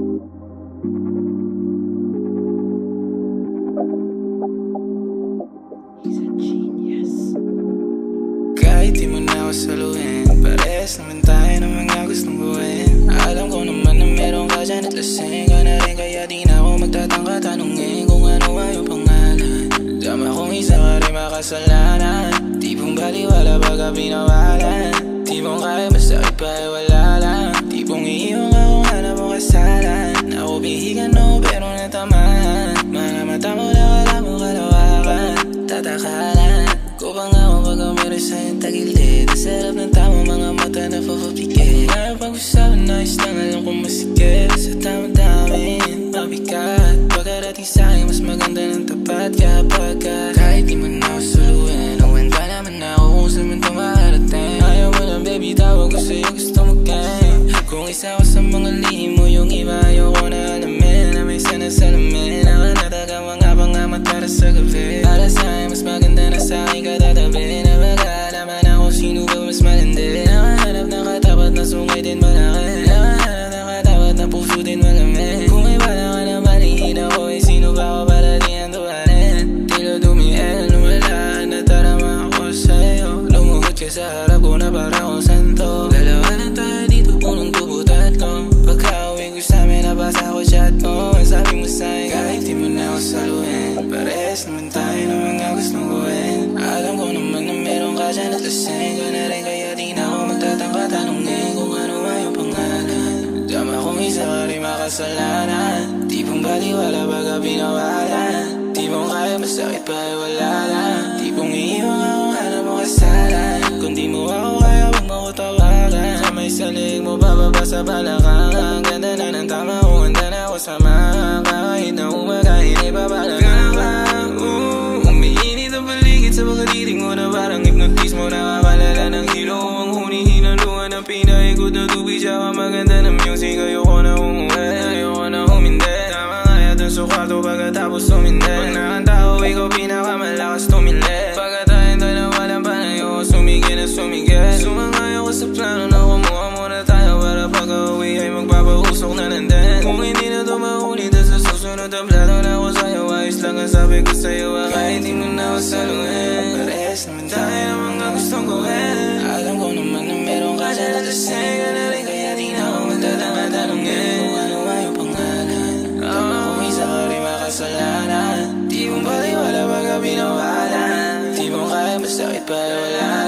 He's a genius. Kahit di mo na ako saluhin Parehas naman tayo ng gustong gawin Alam ko naman na meron ka dyan at lasing ka na rin Kaya ako magtatangka tanungin Kung ano ba yung pangalan. Dama kong isa ka rin makasalanan Tipong baliwala pagka pinawala Ako bihigan no pero natamaan Mga mata mo na wala mo kalawakan Tatakalan Ko pa nga ako pag meron sa'yong tagilid Ang sarap ng tama mga mata na papapikit Ngayon pag-usapan nais lang alam kong masikip Sa tamang damin, mabigat Pagkarating sa'yo mas maganda ng tapat Kapag ka kahit di mo na ako suluhin Nawanda naman ako kung saan man tumarating Ayaw mo lang baby tawag ko sa'yo gusto mo gang Kung isa ko sa mga lihim mo yung iba ayaw lasing ka na rin Kaya di na ako magtatangka tanungin Kung ano nga yung pangalan Dama kong isa ka rin makasalanan Di pong baliwala baga pinawalan Di mong kaya masakit pa ay wala lang Di pong iiwan kung hanap mo kasalan Kung di mo ako kaya wag mo ko tawagan Sa may salig mo bababa sa balakang Ang ganda na ng tama ko handa na ako Kahit na Tsaka maganda ng music. Ayoko na umuwi, ayoko na humindi. Tama nga yata sa kwarto pagkatapos tumindi Pag nakanta ko, ikaw pinakamalakas tumindi. Pagka tayong dalawa lang panayo Sumigil na sumigil. Sumangay ako sa plano na kumuha muna tayo Para pag uwi ay magpapausok na nandun Kung hindi na to maulit sa susunod ang plano na ako sa'yo Ayos lang ang sabi ko sa'yo ah, Kahit di mo na ako saluhin Parehas naman tayo ng mga gustong gawin. Alam ko naman na meron ka dyan lasing ka soy peor.